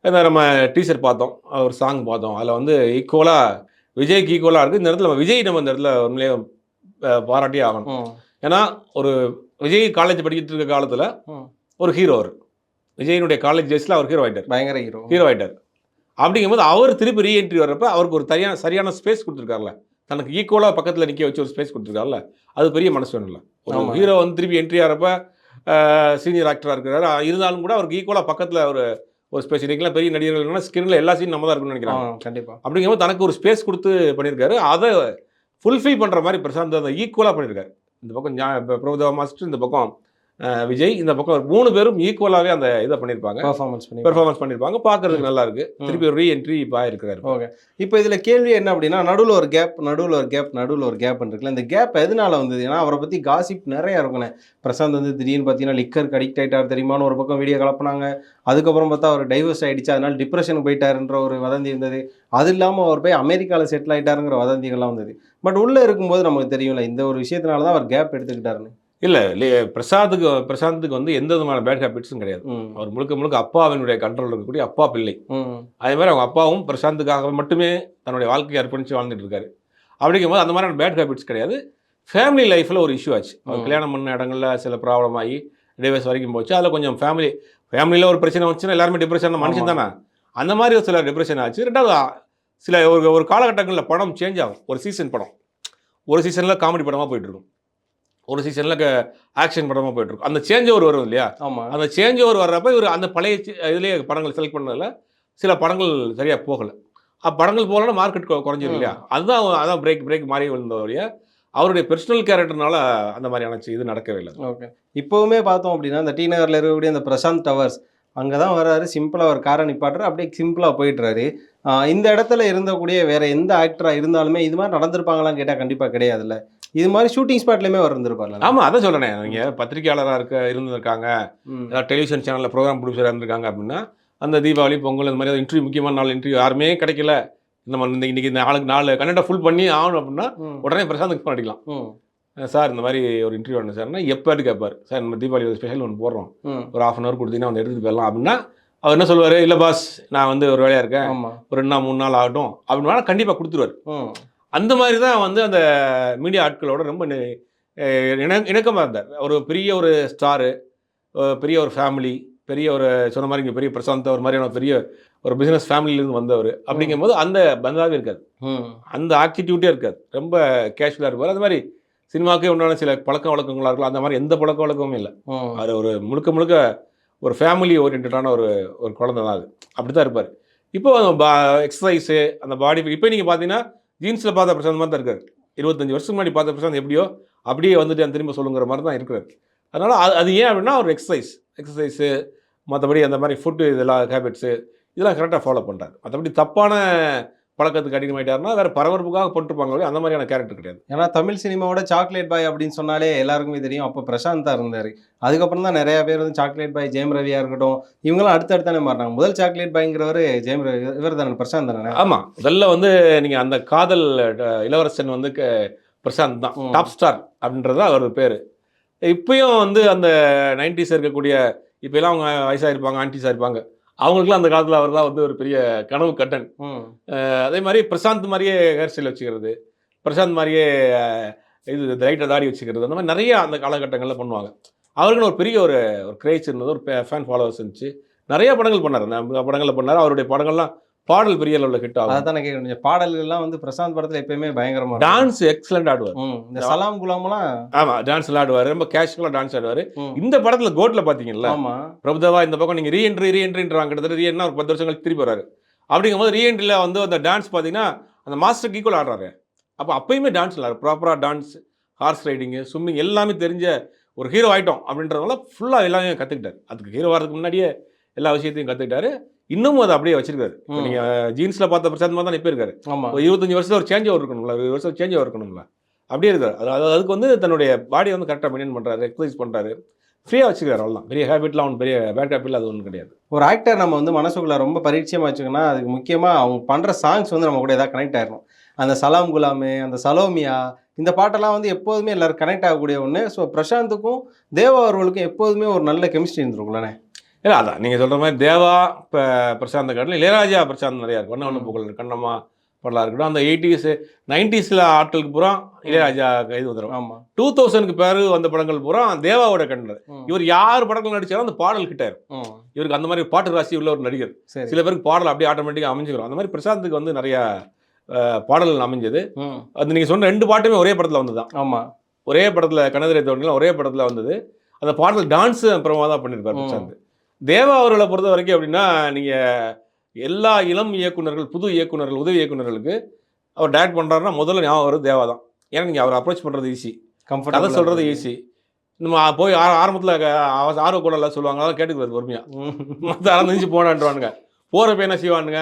இந்த நம்ம டீசர் பார்த்தோம் ஒரு சாங் பார்த்தோம். அதில் வந்து ஈக்குவலாக விஜய்க்கு ஈக்குவலாக இருக்குது இந்த இடத்துல நம்ம விஜய் நம்ம இந்த இடத்துல உண்மையிலேயே அஹ், பாராட்டியே ஆகணும். ஏன்னா ஒரு விஜய் காலேஜ் படிக்கிட்டு இருக்க காலத்தில். ஒரு ஹீரோ அவர். விஜயினுடைய காலேஜ் டேஸில் அவர் ஹீரோ ஆயிட்டார். பயங்கர ஹீரோ ஹீரோ ஆயிட்டார். அப்படிங்கும்போது அவர் திருப்பி ரீஎன்ட்ரி வர்றப்ப அவருக்கு ஒரு சரியான சரியான ஸ்பேஸ் கொடுத்துருக்காருல தனக்கு ஈக்குவலாக பக்கத்தில் நிற்க வச்சு ஒரு ஸ்பேஸ் கொடுத்துருக்காருல அது பெரிய மனசு வேணும்ல. ஒரு. ஹீரோ வந்து திருப்பி என்ட்ரி ஆகிறப்ப சீனியர் ஆக்டராக இருக்கிறாரு. இருந்தாலும் கூட அவருக்கு ஈக்குவலாக பக்கத்தில் ஒரு ஒரு ஸ்பேஸ் இன்றைக்கெல்லாம் பெரிய நடிகர்கள்னா ஸ்கிரீனில் எல்லா சீன் நம்ம தான் இருக்கும்னு ஆ நினைக்கிறாங்க கண்டிப்பா. அப்படிங்கும்போது தனக்கு ஒரு ஸ்பேஸ் கொடுத்து பண்ணியிருக்காரு. அதை ஃபுல்ஃபில் பண்ணுற மாதிரி பிரசாந்த் அந்த ஈக்குவலாக பண்ணியிருக்காரு. இந்த பக்கம் பிரபுதேவா மாஸ்டர் இந்த பக்கம் விஜய் இந்த பக்கம் ஒரு மூணு பேரும் ஈக்குவலாகவே அந்த இதை பண்ணியிருப்பாங்க பெர்ஃபார்மன்ஸ் பண்ணி பெர்ஃபார்மன்ஸ் பண்ணியிருப்பாங்க பார்க்கறதுக்கு நல்லா இருக்கு. திருப்பி ஒரு ரீஎன்ட்ரி இப்போ ஆயிருக்கிறாரு. ஓகே இப்போ இதில் கேள்வி என்ன அப்படின்னா நடுவில் ஒரு கேப் நடுவில் ஒரு கேப் நடுவில் ஒரு கேப் இருக்குல்ல. இந்த கேப் எதனால வந்தது? ஏன்னா அவரை பற்றி காசிப் நிறைய இருக்குண்ணே பிரசாந்த் வந்து திடீர்னு பார்த்தீங்கன்னா லிக்கருக்கு அடிக்ட் ஆயிட்டார். தெரியுமான்னு ஒரு பக்கம் வீடியோ கலப்புனாங்க. அதுக்கப்புறம் பார்த்தா அவர் டைவர்ஸ் ஆயிடுச்சு. அதனால டிப்ரெஷனுக்கு போயிட்டாருன்ற ஒரு வதந்தி இருந்தது. அது இல்லாமல் அவர் போய் அமெரிக்காவில் செட்டில் ஆயிட்டாருங்கிற வதந்திகள்லாம் வந்தது. பட் உள்ளே இருக்கும்போது நமக்கு தெரியும்ல இந்த ஒரு விஷயத்தினால தான் அவர் கேப் எடுத்துக்கிட்டாருன்னு. இல்லை பிரசாத்துக்கு பிரசாந்துக்கு வந்து எந்த விதமான பேட் ஹேபிட்ஸும் கிடையாது. அவர் முழுக்க முழுக்க அப்பாவினுடைய கண்ட்ரோல் இருக்கக்கூடிய அப்பா பிள்ளை. அதே மாதிரி அவங்க அப்பாவும் பிரசாந்துக்காக மட்டுமே தன்னுடைய வாழ்க்கையை அர்ப்பணித்து வாழ்ந்துட்டு இருக்காரு. அப்படிங்கும்போது அந்த மாதிரியான பேட் ஹேபிட்ஸ் கிடையாது. ஃபேமிலி லைஃப்பில் ஒரு இஷ்யூ ஆச்சு. அவர். கல்யாணம் பண்ண இடங்கள்ல சில ப்ராப்ளம் ஆகி டிவைஸ் வரைக்கும் போச்சு. அதில் கொஞ்சம் ஃபேமிலி ஃபேமிலியில் ஒரு பிரச்சனை வந்துச்சுன்னா எல்லாருமே டிப்ரெஷன் மனுஷன் தானே? அந்த மாதிரி ஒரு சில டிப்ரெஷன் ஆச்சு. ரெண்டாவது சில ஒரு ஒரு காலகட்டங்களில் படம் சேஞ்ச் ஆகும். ஒரு சீசன் படம். ஒரு சீசனில் காமெடி படமாக போயிட்டு இருக்கும். ஒரு சீசனில் ஆக்ஷன் படமாக போயிட்டு இருக்கும் அந்த சேஞ்ச் ஓவர் வரும் இல்லையா? ஆமாம் அந்த சேஞ்ச் ஓவர் வர்றப்ப இவர் அந்த பழைய இதுலயே படங்கள் செலக்ட் பண்ணதில் சில படங்கள் சரியாக போகலை. அப்போ படங்கள் போகலன்னா மார்க்கெட் குறைஞ்சிரும் இல்லையா? அதுதான் அதான் பிரேக் பிரேக் மாறி விழுந்த வழியா அவருடைய பெர்சனல் கேரக்டர்னால அந்த மாதிரியான இது நடக்கவே இல்லை. ஓகே. இப்போவுமே பார்த்தோம் அப்படின்னா இந்த டி நகரில் இருக்கக்கூடிய அந்த பிரசாந்த் டவர்ஸ் அங்கே தான் வராரு சிம்பிளாக ஒரு காரை நிப்பாட்டுற அப்படியே சிம்பிளாக போயிட்டுறாரு. இந்த இடத்துல இருந்தக்கூடிய வேற எந்த ஆக்டராக இருந்தாலுமே இது மாதிரி நடந்திருப்பாங்களான்னு கேட்டால் கண்டிப்பாக கிடையாதுல்ல. இது மாதிரி ஷூட்டிங் ஸ்பாட்லேயுமே அவர் இருந்திருப்பார்ல ஆமாம் அதான் சொல்கிறேன் நீங்கள் பத்திரிகையாளராக இருக்க இருந்திருக்காங்க. டெலிவிஷன் சேனலில் ப்ரோக்ராம் ப்ரொடியூசராக இருந்திருக்காங்க அப்படின்னா அந்த தீபாவளி பொங்கல் இந்த மாதிரி இன்டர்வியூ முக்கியமான நாள் இன்டர்வியூ யாருமே கிடைக்கல. மாதிரி இந்த இன்னைக்கு இந்த நாளுக்கு நாலு கன்னட ஃபுல் பண்ணி ஆகணும் அப்படின்னா. உடனே பிரசாந்துக்கு phone அடிக்கலாம் ம். சார் இந்த மாதிரி ஒரு இன்டர்வியூ ஒன்று சார்னா எப்போட்டு கேட்பார்? சார் நம்ம தீபாவளி ஒரு ஸ்பெஷல் ஒன்று போடுறோம். ஒரு ஆஃப் அன் ஹவர் கொடுத்தீங்கன்னா வந்து எடுத்துகிட்டு போயிடலாம் அப்படின்னா அவர் என்ன சொல்லுவார்? இல்லை பாஸ் நான் வந்து ஒரு வேலையாக இருக்கேன். ஒரு ரெண்டு நாள் மூணு நாள் ஆகட்டும். அப்படின்னா கண்டிப்பாக கொடுத்துருவார். அந்த மாதிரி தான் வந்து அந்த மீடியா ஆட்களோட ரொம்ப இணக்கமாக இருந்தார். ஒரு பெரிய ஒரு ஸ்டாரு பெரிய ஒரு ஃபேமிலி பெரிய ஒரு சொன்ன மாதிரி இங்கே பெரிய பிரசாந்த் ஒரு மாதிரியான ஒரு பெரிய ஒரு பிஸ்னஸ் ஃபேமிலியிலேருந்து வந்தவர். அப்படிங்கும்போது அந்த பந்தாவே இருக்காது. அந்த ஆட்டிடியூட்டே இருக்காது. ரொம்ப கேஷுவலாக இருப்பார். அது மாதிரி சினிமாக்கே உண்டான சில பழக்க வழக்கங்களாக இருக்கலாம். அந்த மாதிரி எந்த பழக்க வழக்கமும் இல்லை. அவர் ஒரு முழுக்க முழுக்க ஒரு ஃபேமிலி ஓரியன்டான ஒரு ஒரு குழந்தை தான் அது. அப்படி தான் இருப்பார். இப்போ எக்ஸசைஸு அந்த பாடி இப்போ நீங்கள் பார்த்தீங்கன்னா ஜீன்ஸில் பார்த்த பிரசாந்த் மாதிரி தான் இருக்கார். இருபத்தஞ்சு வருஷத்துக்கு முன்னாடி பார்த்த பிரசாந்த் எப்படியோ அப்படியே வந்துட்டு அந்த திரும்ப சொல்லுங்கிற மாதிரி தான் இருக்கிறார். அதனால் அது அது ஏன் அப்படின்னா ஒரு எக்ஸசைஸ் எக்ஸசைஸு மற்றபடி அந்த மாதிரி ஃபுட்டு இதெல்லாம் ஹேபிட்ஸு இதெல்லாம் கரெக்டாக ஃபாலோ பண்ணுறாரு மற்றபடி தப்பான பழக்கத்துக்கு அடிக்கமாயிட்டாருன்னா வேறு பரபரப்புக்காக போட்டுருப்பாங்க அந்த மாதிரியான கேரக்டர் கிடையாது. ஏன்னா தமிழ் சினிமாவோட சாக்லேட் பாய் அப்படின்னு சொன்னாலே எல்லாருக்குமே தெரியும். அப்போ பிரசாந்த் தான் இருந்தார். அதுக்கப்புறம் தான் நிறைய பேர் வந்து சாக்லேட் பாய் ஜெயம் ரவியா இருக்கட்டும் இவங்களாம் அடுத்தடுத்தானே மாறினாங்க. முதல் சாக்லேட் பாய்ங்கிறவர் ஜெயம் ரவி இவர் தானே பிரசாந்த் தானே? ஆமாம் முதல்ல வந்து நீங்கள் அந்த காதல் இளவரசன் வந்து பிரசாந்த் தான். டாப் ஸ்டார் அப்படின்றது அவர் பேர். இப்பயும் வந்து அந்த நைன்டிஸ் இருக்கக்கூடிய இப்போலாம் அவங்க வயசாக இருப்பாங்க ஆன்டிஸாக இருப்பாங்க. அவங்களுக்குலாம் அந்த காலத்தில் அவர் தான் வந்து ஒரு பெரிய கனவு கட்டன். அதே மாதிரி பிரசாந்த் மாதிரியே ஹேர் ஸ்டைல் வச்சுக்கிறது பிரசாந்த் மாதிரியே இது லைட்டாக தாடி வச்சுக்கிறது அந்த மாதிரி நிறைய அந்த காலகட்டங்களில் பண்ணுவாங்க. அவருக்குன்னு ஒரு பெரிய ஒரு ஒரு கிரேஸ் இருந்தது ஒரு ஃபேன் ஃபாலோவர்ஸ் இருந்துச்சு. நிறைய படங்கள் பண்ணார். படங்களில் பண்ணார். அவருடைய படங்கள்லாம் பாடல் பெரிய லெவலில் ஹிட் ஆகும். அதான் கேட்க பாடல்கள்லாம் வந்து பிரசாந்த் படத்துல எப்பயுமே பயங்கரமா இருக்கும். டான்ஸ் எக்ஸலண்ட் ஆடுவார். இந்த சலாம் குலாமெல்லாம் ஆமா டான்ஸ் ஆடுவார். ரொம்ப கேஷுவலாக டான்ஸ் ஆடுவார். இந்த படத்துல கோட்ல பாத்தீங்கல்ல ஆமா. பிரபுதேவா இந்த பக்கம் நீங்க ரீஎன்ட்ரி ரீஎன்ட்ரின்றாங்க கிட்டத்தட்ட ரீஎன்ட்னா ஒரு பத்து வருஷம் கழிச்சு திருப்பி வராரு அப்படிங்கும்போது ரீஎன்ட்ரியில் வந்து அந்த டான்ஸ் பார்த்தீங்கன்னா அந்த மாஸ்டர் ஈக்குவல் ஆடுறாரு. அப்போ அப்பயுமே டான்ஸ் இல்லை. ப்ராப்பராக டான்ஸ் ஹார்ஸ் ரைடிங்கு ஸ்விம்மிங் எல்லாமே தெரிஞ்ச ஒரு ஹீரோ ஆயிட்டோம் அப்படின்றதுனால ஃபுல்லாக எல்லாமே கற்றுக்கிட்டாரு அதுக்கு ஹீரோ வரதுக்கு முன்னாடியே எல்லா விஷயத்தையும் கற்றுக்கிட்டாரு இன்னமும் அதை அப்படியே வச்சிருக்காரு. நீங்கள் ஜீன்ஸில் பார்த்த பிரசாந்த் மாதிரி தான் இப்போ இருக்காரு ஒரு இருபத்தஞ்சு வருஷத்துல ஒரு சேஞ்ச் ஓவர் இருக்கணும்ல ஒரு வருஷம் சேஞ்ச் ஓவர் இருக்கணும்ல. அப்படியே இருக்காரு. அது அது- அதுக்கு வந்து தன்னுடைய பாடியை வந்து கரெக்டாக மெயின்டைன் பண்ணுறாரு எக்ஸசைஸ் பண்ணுறாரு ஃப்ரீயாக வச்சுக்கிறாரு அவ்வளோதான் பெரிய ஹேபிட்லாம் ஒன்றும் பெரிய பேட் ஹேபிட்ல அது ஒன்றும் கிடையாது. ஒரு ஆக்டர் நம்ம வந்து மனசுக்குள்ள ரொம்ப பரிச்சயமா வச்சுக்கோன்னா அதுக்கு முக்கியமா அவங்க பண்ற சாங்ஸ் வந்து நம்ம கூட ஏதாவது கனெக்ட் ஆயிரும் அந்த சலாம் குலாமு அந்த சலோமியா இந்த பாட்டெல்லாம் வந்து எப்போதுமே எல்லாரும் கனெக்ட் ஆகக்கூடிய ஒன்று ஸோ பிரசாந்துக்கும் தேவா அவர்களுக்கும் எப்போதுமே ஒரு நல்ல கெமிஸ்ட்ரி இருந்திருக்கும்லண்ணே. இல்லை அதான். நீங்கள் சொல்கிற மாதிரி தேவா இப்போ பிரசாந்த் காட்டில் இளையராஜா பிரசாந்த் நிறையா இருக்கும். ஒன்று. புகழ் கண்ணம்மா படலாம் இருக்கட்டும். அந்த எயிட்டிஸ் நைன்டிஸில் ஆட்களுக்கு பூரா இளையராஜா இது வந்துடும் ஆமா. டூ தௌசண்ட்க்கு பேர் வந்த படங்கள் பூரா தேவாவோட கண்டது. இவர் யார் படங்கள் நடிச்சாலும் அந்த பாடல் கிட்ட இருக்கும் ம். இவருக்கு அந்த மாதிரி பாட்டு ராசி உள்ள ஒரு நடிகர். சில பேருக்கு பாடல் அப்படியே ஆட்டோமேட்டிக்காக அமைஞ்சுக்கிறோம் அந்த மாதிரி பிரசாந்துக்கு வந்து நிறையா பாடல்கள் அமைஞ்சது. அது நீங்கள் சொன்ன ரெண்டு பாட்டுமே ஒரே படத்தில் வந்தது தான் ஆமா. ஒரே படத்தில் கனதிரை தோணிலாம் ஒரே படத்தில் வந்தது. அந்த பாடல் டான்ஸு அப்புறமா தான் பண்ணியிருப்பார். பிரசாந்த். தேவா அவர்களை பொறுத்த வரைக்கும் அப்படின்னா நீங்கள் எல்லா இளம் இயக்குனர்கள் புது இயக்குனர்கள் உதவி இயக்குனர்களுக்கு அவர் டைரக்ட் பண்ணுறாருன்னா முதல்ல ஞாபகம் வரும் தேவா தான். ஏன்னா நீங்கள் அவர் அப்ரோச் பண்ணுறது ஈஸி கதை கம்ஃபர்டபுள் சொல்கிறது ஈஸி நம்ம போய் ஆரம்பத்தில் ஆர்வ கூட எல்லாம் சொல்லுவாங்க அதெல்லாம் கேட்டுக்கிறது பொறுமையாக. மற்ற அறந்துச்சு போனான்றானுங்க போகிறப்ப என்ன செய்வானுங்க.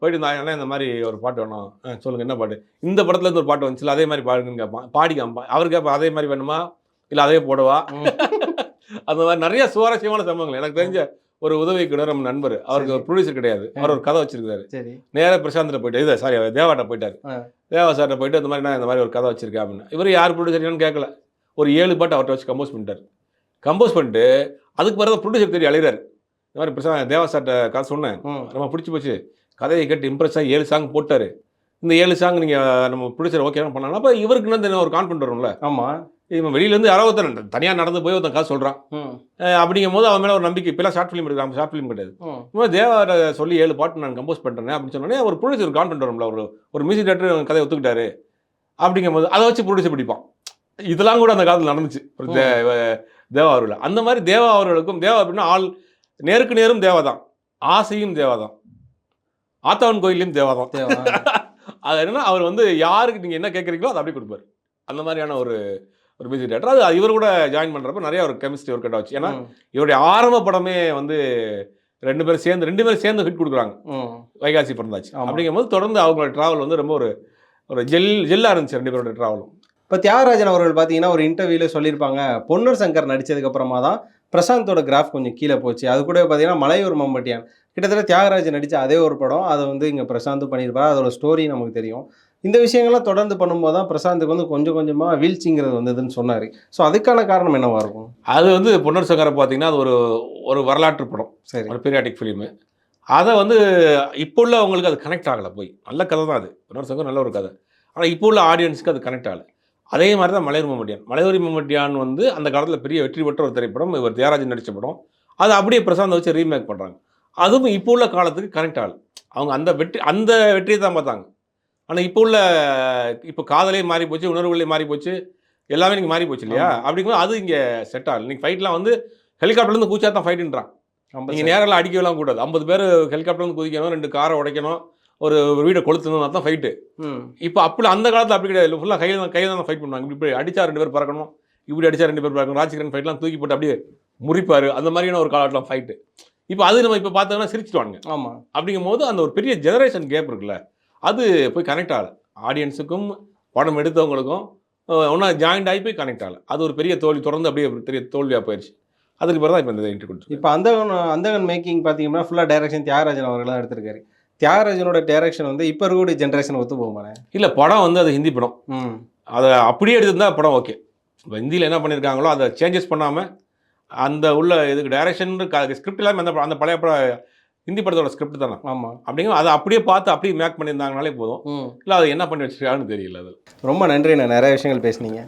போயிட்டு அண்ணா இந்த மாதிரி ஒரு பாட்டு வேணும். ஆ, சொல்லுங்க என்ன பாட்டு? இந்த படத்துல இருந்து ஒரு பாட்டு வந்துச்சுல அதே மாதிரி பாடுங்கன்னு கேட்பான். பாடி காமிப்பான். அவருக்கு கேட்பான் அதே மாதிரி வேணுமா? இல்லை அதே போடவா. அந்த மாதிரி நிறைய சுவாரஸ்யமான சம்பவங்கள். எனக்கு தெரிஞ்ச ஒரு உதவி நம்ம நண்பர். அவருக்கு ஒரு ப்ரொடியூசர் கிடையாது. அவர் ஒரு கதை வச்சிருக்காரு. சரி. நேரா பிரசாந்தில் போயிட்டு இது சாரி தேவாட்ட போயிட்டாரு. தேவா சார்ட்ட போயிட்டு இந்த மாதிரி நான் இந்த மாதிரி ஒரு கதை வச்சிருக்கேன் அப்படின்னு. இவர் யார் ப்ரொடியூசர்னு கேட்கல ஒரு ஏழு பாட்டு அவர்கிட்ட வச்சு கம்போஸ் பண்ணிட்டார். கம்போஸ் பண்ணிட்டு அதுக்கு பிறகு ப்ரொடியூசர் தெரிய அழைகிறாரு இந்த மாதிரி பிரசாந்த் தேவா சார்ட்ட கதை சொன்னேன். ரொம்ப பிடிச்சி போச்சு. கதையை கேட்டு இம்ப்ரெஸ் ஆகி ஏழு சாங் போட்டாரு. இந்த ஏழு சாங் நீங்கள் நம்ம ப்ரொடியூசர் ஓகே பண்ணலாம். அப்போ இவருக்கு வந்து ஒரு கான்ஃபிடன்ட் வரும்ல. ஆமா. இவன் வெளியிலேருந்து யாரோ ஒருத்தன் தனியாக நடந்து போய் ஒருத்தன் கதை சொல்கிறான். அப்படிங்கும் போது அவன் மேலே ஒரு நம்பிக்கை. இப்போலாம் ஷார்ட் ஃபிலிம் எடுக்கிறாங்க. ஷார்ட் ஃபிலிம் கிடையாது. இவன் தேவார சொல்லி ஏழு பாட்டு நான் கம்போஸ் பண்ணுறேன் அப்படின்னு சொன்னோடனே ஒரு ப்ரொடியூசர் கான்ஃபிடன்ட் வரும்ல ஒரு ஒரு மியூசிக் டேரக்டர் கதையை ஒத்துக்கிட்டாரு. அப்படிங்கும்போது அதை வச்சு ப்ரொடியூசர் பிடிப்பான். இதெல்லாம் கூட அந்த காலத்தில் நடந்துச்சு. ஒரு தேவா அவர்கள். அந்த மாதிரி தேவா அவர்களுக்கும் தேவா அப்படின்னா ஆள் நேருக்கு நேரும் தேவா தான். ஆசையும் தேவா தான். ஆத்தவன் கோயிலையும் தேவா தான். அது என்னன்னா அவர் வந்து யாருக்கு நீங்கள் என்ன கேட்குறீங்களோ அதை அப்படியே கொடுப்பாரு. அந்த மாதிரியான ஒரு ஒரு டேரக்டர் அது இவர் கூட ஜாயின் பண்ணுறப்ப நிறைய ஒரு கெமிஸ்ட்ரி ஒர்க் அவுட் ஆச்சு. ஏன்னா. இவருடைய ஆரம்ப படமே வந்து ரெண்டு பேரும் சேர்ந்து ரெண்டு பேரும் சேர்ந்து ஹிட் கொடுக்குறாங்க. வைகாசி பிறந்தாச்சு. ஆமா. அப்படிங்கும்போது தொடர்ந்து அவங்களோட டிராவல் வந்து ரொம்ப ஒரு ஒரு ஜெல் ஜெல்லாக இருந்துச்சு ரெண்டு பேரோட டிராவலும் இப்போ தியாகராஜன் அவர்கள் பார்த்தீங்கன்னா ஒரு இன்டர்வியூல சொல்லியிருப்பாங்க பொன்னர் சங்கர் நடிச்சதுக்கு அப்புறமா தான் பிரசாந்தோட கிராஃப் கொஞ்சம் கீழே போச்சு. அது கூட பார்த்தீங்கன்னா மலையூர் மம்பட்டியான். கிட்டத்தட்ட தியாகராஜன் நடித்த அதே ஒரு படம் அதை வந்து இங்கே பிரசாந்தும் பண்ணியிருப்பாரு. அதோட ஸ்டோரி நமக்கு தெரியும். இந்த விஷயங்கள்லாம் தொடர்ந்து பண்ணும்போது தான் பிரசாந்துக்கு வந்து கொஞ்சம் கொஞ்சமாக வீழ்ச்சிங்கிறது வந்ததுன்னு சொன்னார். ஸோ அதுக்கான காரணம் என்னவா இருக்கும்? அது வந்து பொன்னர் சங்கரை பார்த்தீங்கன்னா அது ஒரு ஒரு வரலாற்று படம். சரி. ஒரு பீரியாடிக் ஃபிலிமு அதை வந்து இப்போ உள்ளவங்களுக்கு அது கனெக்ட் ஆகலை போய். நல்ல கதை தான் அது. பொன்னர் சங்கர் நல்ல ஒரு கதை. ஆனால் இப்போ உள்ள ஆடியன்ஸுக்கு அது கனெக்ட் ஆகலை. அதே மாதிரி தான் மலையூர் மம்மட்டியான். மலையூர் மம்மட்டியான் வந்து அந்த காலத்தில் பெரிய வெற்றி பெற்ற ஒரு திரைப்படம். இவர் தியாகராஜன் நடித்த படம். அதை அப்படியே பிரசாந்த் வச்சு ரீமேக் பண்ணுறாங்க அதுவும் இப்போ உள்ள காலத்துக்கு கனெக்ட் ஆகலை. அவங்க அந்த வெற்றி அந்த வெற்றியை தான் பார்த்தாங்க. ஆனால் இப்போ உள்ள இப்போ காதலே மாறி போச்சு உணர்வுகளே மாறி போச்சு எல்லாமே நீங்கள் மாறி போச்சு இல்லையா. அப்படிங்கும்போது அது இங்கே செட் ஆகல. இன்னைக்கு ஃபைட்லாம் வந்து ஹெலிகாப்டர்லேருந்து கூச்சா தான் ஃபைட்டுன்றான் நீங்கள் நேரெல்லாம் அடிக்கலாம் கூடாது. ஐம்பது பேர் ஹெலிகாப்டர்லேருந்து குதிக்கணும் ரெண்டு காரை உடைக்கணும் ஒரு வீடை கொளுத்தணும் தான் ஃபைட்டு இப்போ அப்படி அந்த காலத்தில் அப்படி கிடையாது. ஃபுல்லாக கையில் தான் கையில் தான் ஃபைட் பண்ணுவாங்க. இப்படி அடிச்சா ரெண்டு பேர் பறக்கணும் இப்படி அடிச்சா ரெண்டு பேர் பறக்கணும் ராஜ்கிரண் ஃபைட்லாம் தூக்கி போட்டு அப்படியே முறிப்பார். அந்த மாதிரியான ஒரு காலத்தில் ஃபைட்டு இப்போ அது நம்ம இப்போ பார்த்தோம்னா சிரிச்சிடுவாங்க ஆமாம் அப்படிங்கும் போது அந்த ஒரு பெரிய ஜெனரேஷன் கேப் இருக்குல்ல. அது போய் கனெக்ட் ஆகலை. ஆடியன்ஸுக்கும் படம் எடுத்தவங்களுக்கும் ஒன்றா ஜாயிண்ட் ஆகி போய் கனெக்ட் ஆகலை. அது ஒரு பெரிய தோல்வி தொடர்ந்து அப்படியே பெரிய தோல்வியாக போயிடுச்சு அதுக்கு பிறகு தான் இப்போ இந்த இன்டர்வியூ கொடுத்து இப்போ அந்தகன் அந்தகன் மேக்கிங் பார்த்தீங்கன்னா ஃபுல்லாக டைரக்ஷன் தியாகராஜன் அவர்கள் தான் எடுத்திருக்காரு. தியாகராஜனோட டைரக்ஷன் வந்து இப்போ இருக்கக்கூடிய ஜென்ரேஷன் ஒத்து போகுமாண்ணே இல்லை படம் வந்து அது ஹிந்தி படம். ம். அதை அப்படியே எடுத்திருந்தா படம் ஓகே இப்போ ஹிந்தியில் என்ன பண்ணியிருக்காங்களோ அதை சேஞ்சஸ் பண்ணாமல் அந்த உள்ள இதுக்கு டைரக்ஷன் ஸ்கிரிப்ட் எல்லாமே அந்த அந்த பழைய படம் ஹிந்தி படத்தோட ஸ்கிரிப்ட் தானே? ஆமாம் அப்படிங்கிற அதை அப்படியே பார்த்து அப்படியே மேக் பண்ணியிருந்தாங்கனாலே போதும். இல்லை அதை என்ன பண்ணி வச்சிருக்காங்கன்னு தெரியல அது. ரொம்ப நன்றி நான் நிறைய விஷயங்கள் பேசுனீங்க.